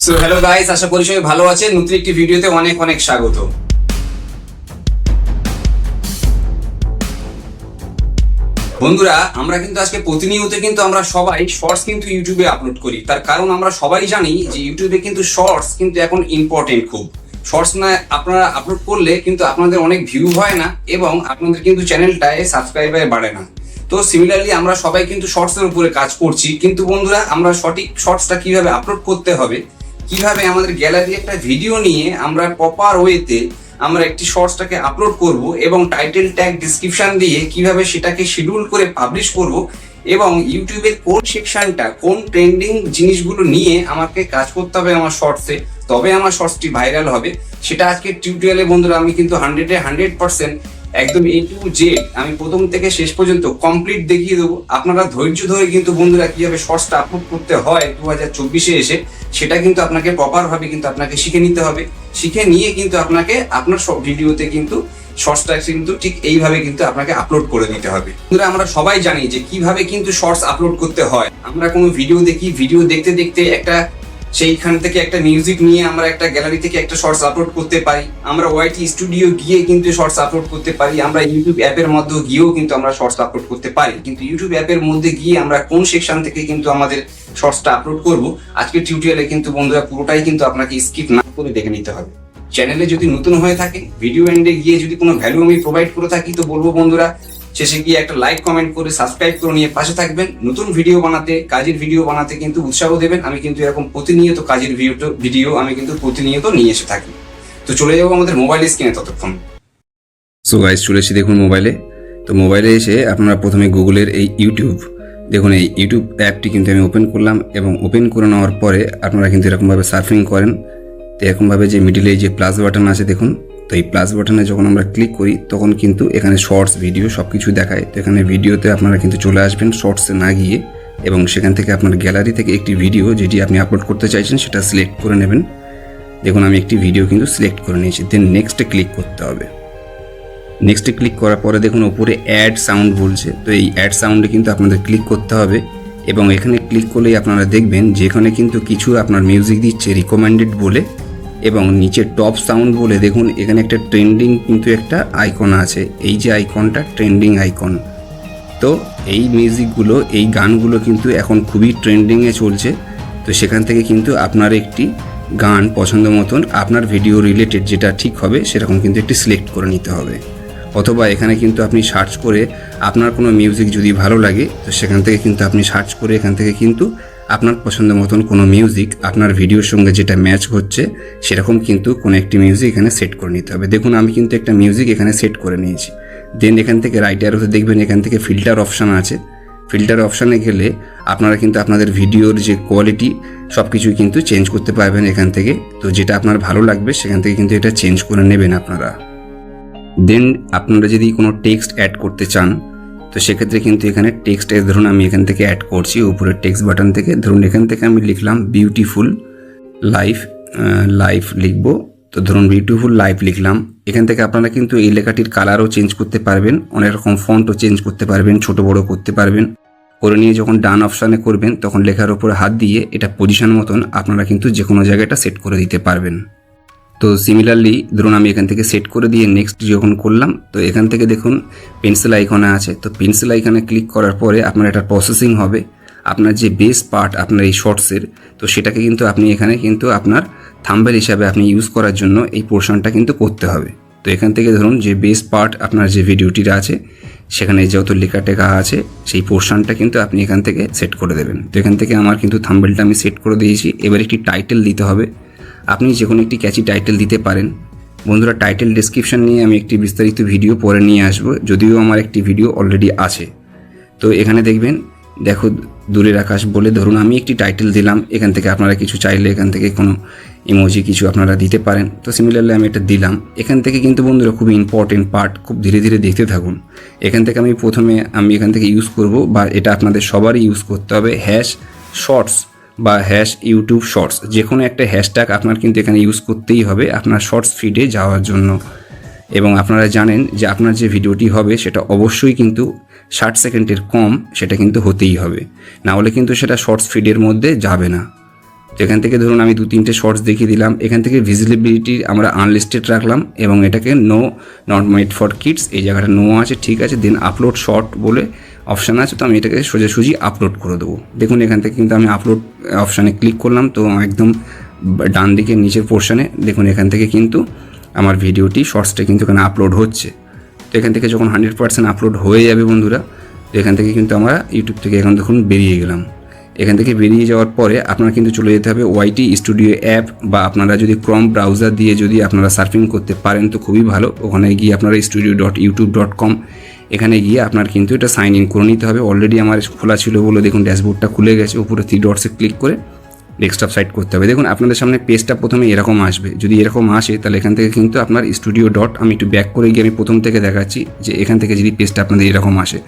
So hello guys আশা করি সবাই ভালো আছেন। নতুন একটি ভিডিওতে অনেক অনেক স্বাগত। বন্ধুরা, আমরা কিন্তু আজকে প্রতিনিয়ত কিন্তু আমরা সবাই শর্টস কিন্তু ইউটিউবে আপলোড করি। তার কারণ আমরা সবাই জানি যে ইউটিউবে কিন্তু শর্টস কিন্তু এখন ইম্পর্টেন্ট খুব। শর্টস না, আপনারা আপলোড করলে কিন্তু আপনাদের অনেক ভিউ হয় না এবং আপনাদের কিন্তু চ্যানেলটায় সাবস্ক্রাইবার বাড়ে না। তো সিমিলারলি আমরা সবাই কিন্তু শর্টসের উপরে কাজ করছি। কিন্তু বন্ধুরা, আমরা সঠিক শর্টসটা কীভাবে আপলোড করতে হবে কীভাবে আমাদের গ্যালারি একটা ভিডিও নিয়ে আমরা প্রপার ওয়েতে আমরা একটি শর্টসটাকে আপলোড করব এবং টাইটেল ট্যাগ ডিসক্রিপশন দিয়ে কীভাবে সেটাকে শিডিউল করে পাবলিশ করব এবং ইউটিউবের কোন সেকশনটা কোন ট্রেন্ডিং জিনিসগুলো নিয়ে আমাকে কাজ করতে হবে আমার শর্টসে তবে আমার শর্টসটি ভাইরাল হবে। সেটা আজকে টিউটোরিয়ালে বন্ধুরা আমি কিন্তু হান্ড্রেডে হান্ড্রেড পার্সেন্ট একদম এ টু জেড আমি প্রথম থেকে শেষ পর্যন্ত কমপ্লিট দেখিয়ে দেবো। আপনারা ধৈর্য ধরে কিন্তু বন্ধুরা কীভাবে শর্টসটা আপলোড করতে হয় দু হাজার চব্বিশে এসে, সেটা কিন্তু আপনাকে প্রপার ভাবে কিন্তু আপনাকে শিখে নিতে হবে। শিখে নিয়ে কিন্তু আপনাকে আপনার সব ভিডিওতে কিন্তু শর্টসটা কিন্তু ঠিক এইভাবে কিন্তু আপনাকে আপলোড করে দিতে হবে। বন্ধুরা, আমরা সবাই জানি যে কীভাবে কিন্তু শর্টস আপলোড করতে হয়। আমরা কোনো ভিডিও দেখি ভিডিও দেখতে দেখতে একটা সেইখান থেকে একটা মিউজিক নিয়ে আমরা একটা গ্যালারি থেকে একটা শর্টস আপলোড করতে পারি। আমরা ওয়াইটি স্টুডিও গিয়ে কিন্তু শর্টস আপলোড করতে পারি। আমরা ইউটিউব অ্যাপের মধ্যে গিয়েও কিন্তু আমরা শর্টস আপলোড করতে পারি। কিন্তু ইউটিউব অ্যাপের মধ্যে গিয়ে আমরা কোন সেকশন থেকে কিন্তু আমাদের শর্টসটা আপলোড করব আজকে টিউটোরিয়ালে কিন্তু বন্ধুরা পুরোটাই কিন্তু আপনাকে স্কিপ না করে দেখে নিতে হবে। চ্যানেলে যদি নতুন হয়ে থাকে ভিডিও এন্ডে গিয়ে যদি কোনো ভ্যালু আমি প্রোভাইড করে থাকি, তো বলব বন্ধুরা শেষে গিয়ে একটা লাইক কমেন্ট করে সাবস্ক্রাইব করে নিয়ে পাশে থাকবেন। নতুন ভিডিও বানাতে, কাজের ভিডিও বানাতে কিন্তু উৎসাহ দেবেন। আমি কিন্তু এরকম প্রতিনিয়ত কাজের ভিডিও ভিডিও আমি কিন্তু প্রতিনিয়ত নিয়ে এসে থাকি। তো চলে যাব আমাদের মোবাইল স্ক্রিনে ততক্ষণ। সো গাইজ চলে এসেছি দেখুন মোবাইলে তো মোবাইলে এসে আপনারা প্রথমে গুগলের এই ইউটিউব দেখুন এই ইউটিউব অ্যাপটি কিন্তু আমি ওপেন করলাম এবং ওপেন করে নেওয়ার পরে আপনারা কিন্তু এরকমভাবে সার্ফিং করেন। তো এরকমভাবে যে মিডিলে যে প্লাস বাটন আছে, দেখুন। তো এই প্লাস বাটনে যখন আমরা ক্লিক করি, তখন কিন্তু এখানে শর্টস ভিডিও সব কিছু দেখায়। তো এখানে ভিডিওতে আপনারা কিন্তু চলে আসবেন শর্টসে না গিয়ে এবং সেখান থেকে আপনার গ্যালারি থেকে একটি ভিডিও যেটি আপনি আপলোড করতে চাইছেন, সেটা সিলেক্ট করে নেবেন। দেখুন, আমি একটি ভিডিও কিন্তু সিলেক্ট করে নিয়েছি। দেন নেক্সটে ক্লিক করতে হবে। নেক্সটে ক্লিক করার পরে দেখুন ওপরে অ্যাড সাউন্ড বলছে। তো এই অ্যাড সাউন্ডে কিন্তু আপনাদের ক্লিক করতে হবে এবং এখানে ক্লিক করলেই আপনারা দেখবেন, যেখানে কিন্তু কিছু আপনার মিউজিক দিচ্ছে রিকমেন্ডেড বলে এবং নিচে টপ সাউন্ড বলে দেখুন, এখানে একটা ট্রেন্ডিং কিন্তু একটা আইকন আছে। এই যে আইকনটা ট্রেন্ডিং আইকন তো এই মিউজিকগুলো এই গানগুলো কিন্তু এখন খুবই ট্রেন্ডিংয়ে চলছে। তো সেখান থেকে কিন্তু আপনার একটি গান পছন্দ মতন, আপনার ভিডিও রিলেটেড যেটা ঠিক হবে, সেরকম কিন্তু একটি সিলেক্ট করে নিতে হবে। অথবা এখানে কিন্তু আপনি সার্চ করে আপনার কোনো মিউজিক যদি ভালো লাগে, তো সেখান থেকে কিন্তু আপনি সার্চ করে এখান থেকে কিন্তু আপনার পছন্দ মতন কোনো মিউজিক আপনার ভিডিওর সঙ্গে যেটা ম্যাচ হচ্ছে, সেরকম কিন্তু কোনো একটি মিউজিক এখানে সেট করে নিতে হবে। দেখুন, আমি কিন্তু একটা মিউজিক এখানে সেট করে নিয়েছি। দেন এখান থেকে রাইট অ্যারোতে দেখবেন এখান থেকে ফিল্টার অপশান আছে। ফিল্টার অপশানে গেলে আপনারা কিন্তু আপনাদের ভিডিওর যে কোয়ালিটি সব কিছুই কিন্তু চেঞ্জ করতে পারবেন এখান থেকে। তো যেটা আপনার ভালো লাগবে, সেখান থেকে কিন্তু এটা চেঞ্জ করে নেবেন আপনারা। দেন আপনারা যদি কোনো টেক্সট অ্যাড করতে চান তো সেক্ষেত্রে কিন্তু এখানে টেক্সট ধরুন আমি এখান থেকে অ্যাড করছি, উপরে টেক্সট বাটন থেকে, ধরুন এখান থেকে আমি লিখলাম বিউটিফুল লাইফ লাইফ লিখব। তো ধরুন বিউটিফুল লাইফ লিখলাম। এখান থেকে আপনারা কিন্তু এই লেখাটির কালারও চেঞ্জ করতে পারবেন, অনেক রকম ফন্টও চেঞ্জ করতে পারবেন, ছোট বড় করতে পারবেন। করে নিয়ে যখন ডান অপশানে করবেন, তখন লেখার উপরে হাত দিয়ে এটা পজিশন মতন আপনারা কিন্তু যে কোনো জায়গাটা সেট করে দিতে পারবেন। তো সিমিলারলি ধরুন আমি এখান থেকে সেট করে দিয়ে নেক্সট যখন করলাম, তো এখান থেকে দেখুন পেন্সিল আইকনে আছে। তো পেন্সিল আইকনে ক্লিক করার পরে আপনার এটা প্রসেসিং হবে। আপনার যে বেস পার্ট আপনার এই শর্টসের তো সেটাকে কিন্তু আপনি এখানে কিন্তু আপনার থাম্বেল হিসাবে আপনি ইউজ করার জন্য এই পোর্শনটা কিন্তু করতে হবে। তো এখান থেকে ধরুন যে বেস পার্ট আপনার যে ভিডিওটির আছে, সেখানে যত লেখা টেখা আছে, সেই পোর্শনটা কিন্তু আপনি এখান থেকে সেট করে দেবেন। তো এখান থেকে আমার কিন্তু থাম্বেলটা আমি সেট করে দিয়েছি। এবার একটি টাইটেল দিতে হবে। আপনি যে কোনো একটি ক্যাচি টাইটেল দিতে পারেন। বন্ধুরা টাইটেল ডেসক্রিপশন নিয়ে আমি একটি বিস্তারিত ভিডিও পরে নিয়ে আসব, যদিও আমার একটি ভিডিও অলরেডি আছে। তো এখানে দেখবেন, দেখো দূরের আকাশ বলে ধরুন আমি একটি টাইটেল দিলাম, এখান থেকে আপনারা কিছু চাইলে এখান থেকে কোনো ইমোজি কিছু আপনারা দিতে পারেন। তো সিমিলারলি আমি এটা দিলাম। এখান থেকে কিন্তু বন্ধুরা খুব ইম্পর্টেন্ট পার্ট খুব ধীরে ধীরে দেখতে থাকুন। এখান থেকে আমি প্রথমে আমি এখান থেকে ইউজ করব, বা এটা আপনাদের সবারই ইউজ করতে হবে হ্যাশ শর্টস বা হ্যাশ ইউটিউব শর্টস যে কোনো একটা হ্যাশট্যাগ আপনার কিন্তু এখানে ইউজ করতেই হবে আপনার শর্টস ফিডে যাওয়ার জন্য। এবং আপনারা জানেন যে আপনার যে ভিডিওটি হবে সেটা অবশ্যই কিন্তু ষাট সেকেন্ডের কম সেটা কিন্তু হতেই হবে। না হলে কিন্তু সেটা শর্টস ফিডের মধ্যে যাবে না। এখান থেকে ধরুন আমি দু তিনটে শর্টস দেখিয়ে দিলাম, এখান থেকে ভিজিবিলিটি আমরা আনলিস্টেড রাখলাম এবং এটাকে no not made for kids এই জায়গাটা নো আছে, ঠিক আছে দেন আপলোড শর্ট বলে অপশান আছে, তো আমি এটাকে সোজাসুজি আপলোড করে দেবো। দেখুন, এখান থেকে কিন্তু আমি আপলোড অপশানে ক্লিক করলাম, তো একদম ডান দিকে নিচের পোর্শনে দেখুন, এখান থেকে কিন্তু আমার ভিডিওটি শর্টসটা কিন্তু এখানে আপলোড হচ্ছে। তো এখান থেকে যখন হান্ড্রেড পার্সেন্ট আপলোড হয়ে যাবে বন্ধুরা, তো এখান থেকে কিন্তু আমরা ইউটিউব থেকে এখন দেখুন বেরিয়ে গেলাম। এখান থেকে বেরিয়ে যাওয়ার পরে আপনার কিন্তু চলে যেতে হবে ওয়াইটি স্টুডিও অ্যাপ বা আপনারা যদি ক্রম ব্রাউজার দিয়ে যদি আপনারা সার্ফিং করতে পারেন, তো খুবই ভালো। ওখানে গিয়ে আপনারা studio dot YouTube dot com এখানে গিয়ে আপনার কিন্তু এটা সাইন ইন করে নিতে হবে। অলরেডি আমার খোলা ছিল বলে দেখুন ড্যাশবোর্ডটা খুলে গেছে, উপরে থ্রি ডটসে ক্লিক করে ডেস্কটপ সাইট করতে হবে। দেখুন, আপনাদের সামনে পেজটা প্রথমে এরকম আসবে। যদি এরকম আসে, তাহলে এখান থেকে কিন্তু আপনার স্টুডিও ডট আমি একটু ব্যাক করে গিয়ে আমি প্রথম থেকে দেখাচ্ছি যে এখান থেকে যদি পেজটা আপনাদের এরকম আসে।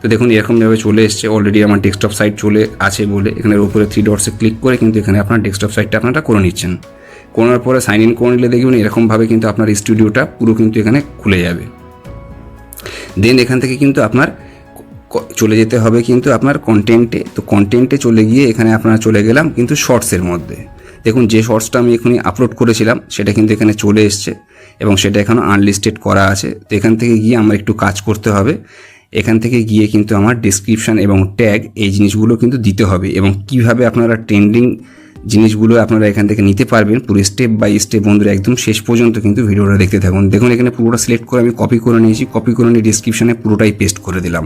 তো দেখুন, এরকমভাবে চলে এসছে। অলরেডি আমার ডেস্কটপ সাইট চলে আছে বলে এখানের উপরে থ্রি ডটসে ক্লিক করে কিন্তু এখানে আপনার ডেস্কটপ সাইটটা আপনারা করে নিচ্ছেন। করার পরে সাইন ইন করে নিলে দেখবেন এরকমভাবে কিন্তু আপনার স্টুডিওটা পুরো কিন্তু এখানে খুলে যাবে। দেন এখান থেকে কিন্তু আপনার চলে যেতে হবে কিন্তু আপনার কন্টেন্টে তো কন্টেন্টে চলে গিয়ে এখানে আপনারা চলে গেলাম কিন্তু শর্টসের মধ্যে। দেখুন, যে শর্টসটা আমি এখানে আপলোড করেছিলাম, সেটা কিন্তু এখানে চলে এসছে এবং সেটা এখনও আনলিস্টেড করা আছে। তো এখান থেকে গিয়ে আমার একটু কাজ করতে হবে। এখান থেকে গিয়ে কিন্তু আমার ডিসক্রিপশান এবং ট্যাগ এই জিনিসগুলো কিন্তু দিতে হবে এবং কীভাবে আপনারা ট্রেন্ডিং জিনিসগুলো আপনারা এখান থেকে নিতে পারবেন। পুরো স্টেপ বাই স্টেপ বন্ধুরা, একদম শেষ পর্যন্ত কিন্তু ভিডিওটা দেখতে থাকুন। দেখুন, এখানে পুরোটা সিলেক্ট করে আমি কপি করে নিয়েছি। কপি করে নিয়ে ডিসক্রিপশানে পুরোটাই পেস্ট করে দিলাম।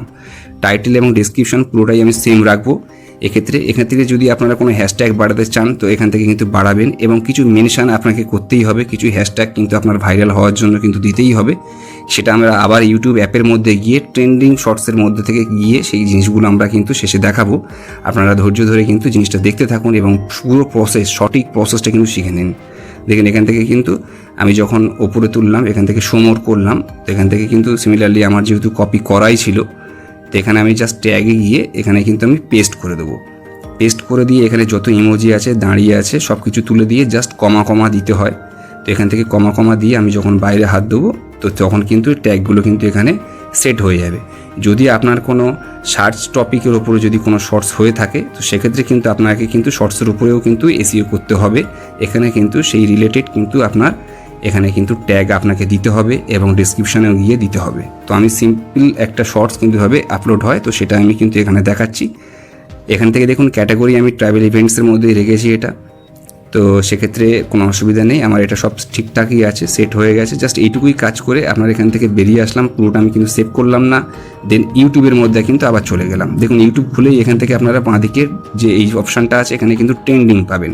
টাইটেল এবং ডিসক্রিপশান পুরোটাই আমি সেম রাখব। এক্ষেত্রে এখান থেকে যদি আপনারা কোনো হ্যাশট্যাগ বাড়াতে চান, তো এখান থেকে কিন্তু বাড়াবেন এবং কিছু মেনশান আপনাকে করতেই হবে, কিছু হ্যাশট্যাগ কিন্তু আপনার ভাইরাল হওয়ার জন্য কিন্তু দিতেই হবে। সেটা আমরা আবার ইউটিউব অ্যাপের মধ্যে গিয়ে ট্রেন্ডিং শর্টসের মধ্যে থেকে গিয়ে সেই জিনিসগুলো আমরা কিন্তু শেষে দেখাবো। আপনারা ধৈর্য ধরে কিন্তু জিনিসটা দেখতে থাকুন এবং পুরো প্রসেস সঠিক প্রসেসটা কিন্তু শিখে নিন। দেখেন এখান থেকে কিন্তু আমি যখন ওপরে তুললাম, এখান থেকে সমর করলাম। এখান থেকে কিন্তু সিমিলারলি আমার যেহেতু কপি করাই ছিল তো এখানে আমি জাস্ট ট্যাগে গিয়ে এখানে কিন্তু আমি পেস্ট করে দেবো। পেস্ট করে দিয়ে এখানে যত ইমোজি আছে, দাঁড়িয়ে আছে সব কিছু তুলে দিয়ে জাস্ট কমা কমা দিতে হয়। তো এখান থেকে কমা কমা দিয়ে আমি যখন বাইরে হাত দেবো, তো তখন কিন্তু ট্যাগগুলো কিন্তু এখানে সেট হয়ে যাবে। যদি আপনার কোনো সার্চ টপিকের ওপরে যদি কোনো শর্টস হয়ে থাকে, তো সেক্ষেত্রে কিন্তু আপনাকে কিন্তু শর্টসের উপরেও কিন্তু এসিও করতে হবে। এখানে কিন্তু সেই রিলেটেড কিন্তু আপনার এখানে কিন্তু ট্যাগ আপনাকে দিতে হবে এবং ডিসক্রিপশানেও গিয়ে দিতে হবে। তো আমি সিম্পল একটা শর্টস কিন্তু ভাবে আপলোড হয়, তো সেটা আমি কিন্তু এখানে দেখাচ্ছি। এখান থেকে দেখুন ক্যাটাগরি আমি ট্রাভেল ইভেন্টসের মধ্যেই রেখেছি এটা। তো সেক্ষেত্রে কোনো অসুবিধা নেই, আমার এটা সব ঠিকঠাকই আছে সেট হয়ে গেছে। জাস্ট এইটুকুই কাজ করে আপনার এখান থেকে বেরিয়ে আসলাম, পুরোটা আমি কিন্তু সেভ করলাম না। দেন ইউটিউবের মধ্যে কিন্তু আবার চলে গেলাম। দেখুন ইউটিউব খুলেই এখান থেকে আপনারা বাঁদিকের যে এই অপশানটা আছে, এখানে কিন্তু ট্রেন্ডিং পাবেন।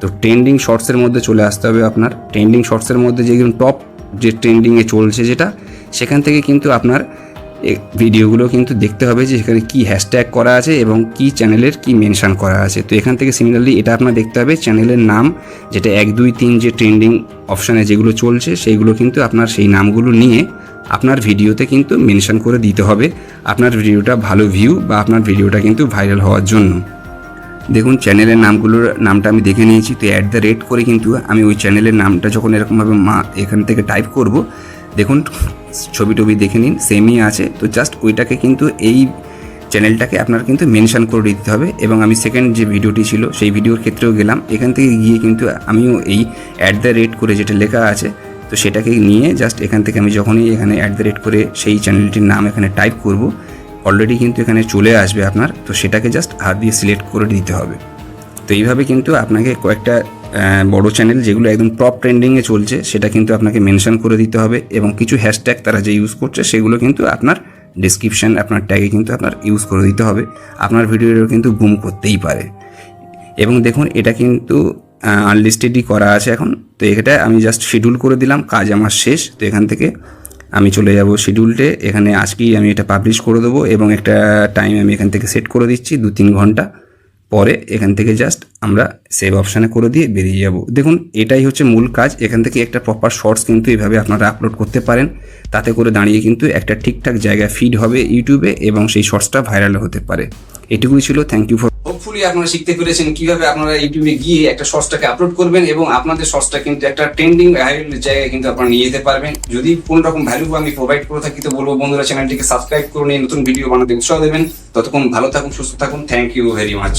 তো ট্রেন্ডিং শর্টসের মধ্যে চলে আসতে হবে আপনার। ট্রেন্ডিং শর্টসের মধ্যে যেগুলো টপ যে ট্রেন্ডিংয়ে চলছে যেটা, সেখান থেকে কিন্তু আপনার ভিডিওগুলো কিন্তু দেখতে হবে যে সেখানে কী হ্যাশট্যাগ করা আছে এবং কি চ্যানেলের কি মেনশান করা আছে। তো এখান থেকে সিমিলারলি এটা আপনার দেখতে হবে চ্যানেলের নাম, যেটা এক, দুই, তিন যে ট্রেন্ডিং অপশানে যেগুলো চলছে, সেইগুলো কিন্তু আপনার সেই নামগুলো নিয়ে আপনার ভিডিওতে কিন্তু মেনশান করে দিতে হবে। আপনার ভিডিওটা ভালো ভিউ বা আপনার ভিডিওটা কিন্তু ভাইরাল হওয়ার জন্য। দেখুন চ্যানেলের নামগুলোর, নামটা আমি দেখে নিয়েছি, তো অ্যাট দ্য রেট করে কিন্তু আমি ওই চ্যানেলের নামটা যখন এরকমভাবে মা, এখান থেকে টাইপ করব, দেখুন, ছবি টবি দেখে নিন সেমই আছে, তো জাস্ট ওইটাকে কিন্তু এই চ্যানেলটাকে আপনার কিন্তু মেনশন করে দিতে হবে, এবং আমি সেকেন্ড যে ভিডিওটি ছিল, সেই ভিডিওর ক্ষেত্রেও গেলাম, এখান থেকে গিয়ে কিন্তু আমিও এই অ্যাট দ্য রেট করে যেটা লেখা আছে, তো সেটাকে নিয়ে জাস্ট এখান থেকে আমি যখনই এখানে অ্যাট দ্য রেট করে সেই চ্যানেলটির নাম এখানে টাইপ করব অলরেডি কিন্তু এখানে চলে আসবে আপনার, তো সেটাকে জাস্ট হাত দিয়ে সিলেক্ট করে দিতে হবে। তো এইভাবে কিন্তু আপনাকে কয়েকটা বড় চ্যানেল যেগুলো একদম টপ ট্রেন্ডিংয়ে চলছে, সেটা কিন্তু আপনাকে মেনশন করে দিতে হবে এবং কিছু হ্যাশট্যাগ তারা যে ইউজ করছে, সেগুলো কিন্তু আপনার ডিসক্রিপশান আপনার ট্যাগে কিন্তু আপনার ইউজ করে দিতে হবে। আপনার ভিডিওটা কিন্তু বুম করতেই পারে। এবং দেখুন, এটা কিন্তু আনলিস্টেডই করা আছে এখন। তো এটা আমি জাস্ট শিডিউল করে দিলাম, কাজ আমার শেষ। তো এখান থেকে আমি চলে যাব শিডিউলটে এখানে আজকেই আমি এটা পাবলিশ করে দেবো এবং একটা টাইম আমি এখান থেকে সেট করে দিচ্ছি দু তিন ঘণ্টা পরে এখান থেকে জাস্ট আমরা সেভ অপশানে করে দিয়ে বেরিয়ে যাব। দেখুন, এটাই হচ্ছে মূল কাজ। এখান থেকে একটা প্রপার শর্টস কিন্তু এইভাবে আপনারা আপলোড করতে পারেন। তাতে করে দাঁড়িয়ে কিন্তু একটা ঠিকঠাক জায়গায় ফিড হবে ইউটিউবে এবং সেই শর্টসটা ভাইরাল হতে পারে। এটুকুই ছিল। থ্যাংক ইউ ফর হোপফুলি আপনারা শিখতে পেরেছেন কীভাবে আপনারা ইউটিউবে গিয়ে একটা শর্টসটাকে আপলোড করবেন এবং আপনাদের শর্টসটা কিন্তু একটা ট্রেন্ডিং ভাইরাল জায়গায় কিন্তু আপনারা নিয়ে যেতে পারবেন। যদি কোনো রকম ভ্যালু আমি প্রোভাইড করে থাকি, তো বলব বন্ধুরা চ্যানেলটিকে সাবস্ক্রাইব করে নিয়ে নতুন ভিডিও বানাতে উৎসাহ দেবেন। ততক্ষণ ভালো থাকুন, সুস্থ থাকুন। Thank you very much